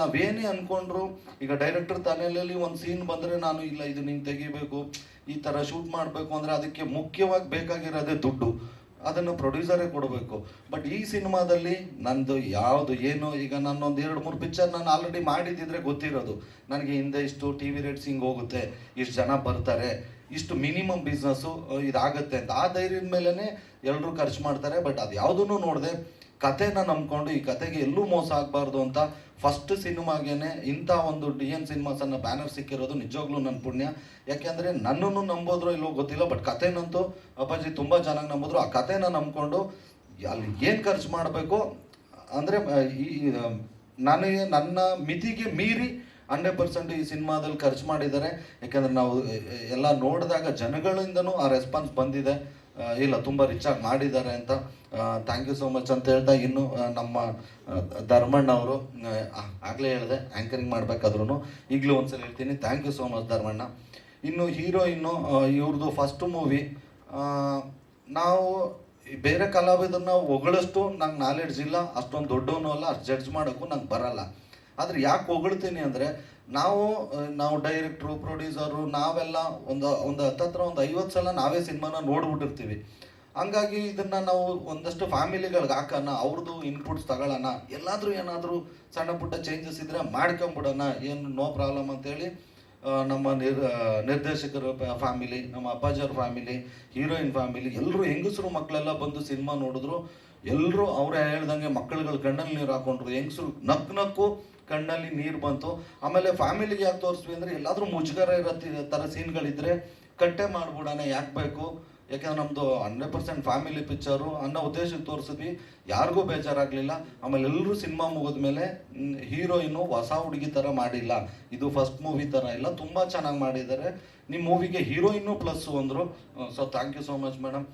ನಾವೇನೇ ಅನ್ಕೊಂಡ್ರು, ಈಗ ಡೈರೆಕ್ಟರ್ ತಲೆಯಲ್ಲಿ ಒಂದು ಸೀನ್ ಬಂದ್ರೆ ನಾನು ಇಲ್ಲ, ಇದು ನೀನು ತೆಗಿಬೇಕು, ಈ ತರ ಶೂಟ್ ಮಾಡಬೇಕು ಅಂದ್ರೆ ಅದಕ್ಕೆ ಮುಖ್ಯವಾಗಿ ಬೇಕಾಗಿರೋದೇ ದುಡ್ಡು. ಅದನ್ನು ಪ್ರೊಡ್ಯೂಸರೇ ಕೊಡಬೇಕು. ಬಟ್ ಈ ಸಿನಿಮಾದಲ್ಲಿ ನಂದು ಯಾವುದು ಏನು, ಈಗ ನಾನೊಂದು ಎರಡು, ಮೂರು ಪಿಕ್ಚರ್ ನಾನು ಆಲ್ರೆಡಿ ಮಾಡಿದ್ದಿದ್ರೆ ಗೊತ್ತಿರೋದು. ನನಗೆ ಹಿಂದೆ ಇಷ್ಟು ಟಿ ವಿ ರೇಟ್ಸ್ ಹಿಂಗೆ ಹೋಗುತ್ತೆ, ಇಷ್ಟು ಜನ ಬರ್ತಾರೆ, ಇಷ್ಟು ಮಿನಿಮಮ್ ಬಿಸ್ನೆಸ್ಸು ಇದಾಗುತ್ತೆ ಅಂತ. ಆ ಧೈರ್ಯದ ಮೇಲೇ ಎಲ್ಲರೂ ಖರ್ಚು ಮಾಡ್ತಾರೆ ಬಟ್ ಅದು ಯಾವುದನ್ನು ನೋಡದೆ ಕತೆನ ನಂಬ್ಕೊಂಡು ಈ ಕತೆಗೆ ಎಲ್ಲೂ ಮೋಸ ಆಗಬಾರ್ದು ಅಂತ ಫಸ್ಟ್ ಸಿನಿಮಾಗೇನೆ ಇಂಥ ಒಂದು ಡಿ ಎನ್ ಸಿನಿಮಾಸನ್ನ ಬ್ಯಾನರ್ ಸಿಕ್ಕಿರೋದು ನಿಜವಾಗ್ಲೂ ನನ್ನ ಪುಣ್ಯ. ಯಾಕೆಂದರೆ ನನ್ನನ್ನು ನಂಬೋದ್ರೋ ಇಲ್ಲೋ ಗೊತ್ತಿಲ್ಲ ಬಟ್ ಕಥೆನಂತೂ ಅಪ್ಪಾಜಿ ತುಂಬ ಚೆನ್ನಾಗಿ ನಂಬಿದ್ರು. ಆ ಕಥೆನ ನಂಬ್ಕೊಂಡು ಅಲ್ಲಿ ಏನು ಖರ್ಚು ಮಾಡಬೇಕು? ಅಂದರೆ ಈ ನನಗೆ, ನನ್ನ ಮಿತಿಗೆ ಮೀರಿ ಹಂಡ್ರೆಡ್ ಪರ್ಸೆಂಟ್ ಈ ಸಿನಿಮಾದಲ್ಲಿ ಖರ್ಚು ಮಾಡಿದ್ದಾರೆ. ಯಾಕೆಂದರೆ ನಾವು ಎಲ್ಲ ನೋಡಿದಾಗ ಜನಗಳಿಂದನೂ ಆ ರೆಸ್ಪಾನ್ಸ್ ಬಂದಿದೆ. ಇಲ್ಲ, ತುಂಬ ರಿಚ್ ಆಗಿ ಮಾಡಿದ್ದಾರೆ ಅಂತ ಥ್ಯಾಂಕ್ ಯು ಸೋ ಮಚ್ ಅಂತ ಹೇಳ್ತಾ ಇನ್ನು ನಮ್ಮ ಧರ್ಮಣ್ಣ ಅವರು ಆಗಲೇ ಹೇಳಿದೆ ಆ್ಯಂಕರಿಂಗ್ ಮಾಡಬೇಕಾದ್ರೂ ಈಗಲೂ ಒಂದ್ಸಲ ಹೇಳ್ತೀನಿ thank you so much Dharmanna. ಇನ್ನು ಹೀರೋಯಿನ್ನು ಇವ್ರದ್ದು ಫಸ್ಟ್ ಮೂವಿ ನಾವು ಬೇರೆ ಕಲಾವಿದನ್ನ ಹೊಗಳಷ್ಟು ನಂಗೆ ನಾಲೆಡ್ಜ್ ಇಲ್ಲ, ಅಷ್ಟೊಂದು ದೊಡ್ಡವನು ಅಲ್ಲ, ಅಷ್ಟು ಜಡ್ಜ್ ಮಾಡೋಕ್ಕೂ ನಂಗೆ ಬರಲ್ಲ. ಆದರೆ ಯಾಕೆ ಹೊಗಳ್ತೀನಿ ಅಂದರೆ ನಾವು ನಾವು ಡೈರೆಕ್ಟ್ರು ಪ್ರೊಡ್ಯೂಸರು ನಾವೆಲ್ಲ ಒಂದು ಒಂದು ಹತ್ತತ್ರ ಒಂದು ಐವತ್ತು ಸಲ ನಾವೇ ಸಿನಿಮಾನ ನೋಡ್ಬಿಟ್ಟಿರ್ತೀವಿ. ಹಂಗಾಗಿ ಇದನ್ನು ನಾವು ಒಂದಷ್ಟು ಫ್ಯಾಮಿಲಿಗಳಿಗೆ ಹಾಕೋಣ ಅವ್ರದ್ದು ಇನ್ಪುಟ್ಸ್ ತಗೊಳ್ಳೋಣ ಎಲ್ಲಾದರೂ ಏನಾದರೂ ಸಣ್ಣ ಪುಟ್ಟ ಚೇಂಜಸ್ ಇದ್ರೆ ಮಾಡ್ಕೊಂಬಿಡೋಣ, ಏನು ನೋ ಪ್ರಾಬ್ಲಮ್ ಅಂತೇಳಿ ನಮ್ಮ ನಿರ್ ನಿರ್ದೇಶಕರ ಫ್ಯಾಮಿಲಿ, ನಮ್ಮ ಅಪ್ಪಾಜಿಯವ್ರ ಫ್ಯಾಮಿಲಿ, ಹೀರೋಯಿನ್ ಫ್ಯಾಮಿಲಿ ಎಲ್ಲರೂ ಹೆಂಗಸರು ಮಕ್ಕಳೆಲ್ಲ ಬಂದು ಸಿನಿಮಾ ನೋಡಿದ್ರು ಎಲ್ಲರೂ ಅವರೇ ಹೇಳ್ದಂಗೆ ಮಕ್ಕಳುಗಳು ಕಣ್ಣಲ್ಲಿ ನೀರು ಹಾಕೊಂಡ್ರು, ಹೆಂಗಸರು ನಕ್ ನಕ್ಕು ಕಣ್ಣಲ್ಲಿ ನೀರು ಬಂತು. ಆಮೇಲೆ ಫ್ಯಾಮಿಲಿಗೆ ಯಾಕೆ ತೋರಿಸ್ವಿ ಅಂದರೆ ಎಲ್ಲಾದರೂ ಮುಜುಗರ ಇರೋ ಥರ ಸೀನ್ಗಳಿದ್ದರೆ ಕಟ್ಟೆ ಮಾಡ್ಬಿಡೋಣ, ಯಾಕೆ ಬೇಕು? ಯಾಕಂದ್ರೆ ನಮ್ಮದು ಹಂಡ್ರೆಡ್ ಪರ್ಸೆಂಟ್ ಫ್ಯಾಮಿಲಿ ಪಿಕ್ಚರು ಅನ್ನೋ ಉದ್ದೇಶಕ್ಕೆ ತೋರಿಸಿದ್ವಿ. ಯಾರಿಗೂ ಬೇಜಾರಾಗಲಿಲ್ಲ. ಆಮೇಲೆ ಎಲ್ಲರೂ ಸಿನಿಮಾ ಮುಗಿದ್ಮೇಲೆ ಹೀರೋಯಿನು ಹೊಸ ಹುಡುಗಿ ಥರ ಮಾಡಿಲ್ಲ. ಇದು ಫಸ್ಟ್ ಮೂವಿ ಥರ ಇಲ್ಲ. ತುಂಬ ಚೆನ್ನಾಗಿ ಮಾಡಿದ್ದಾರೆ. ನಿಮ್ಮ ಮೂವಿಗೆ ಹೀರೋಯಿನ್ನು ಪ್ಲಸ್ಸು ಅಂದರು. So thank you so much madam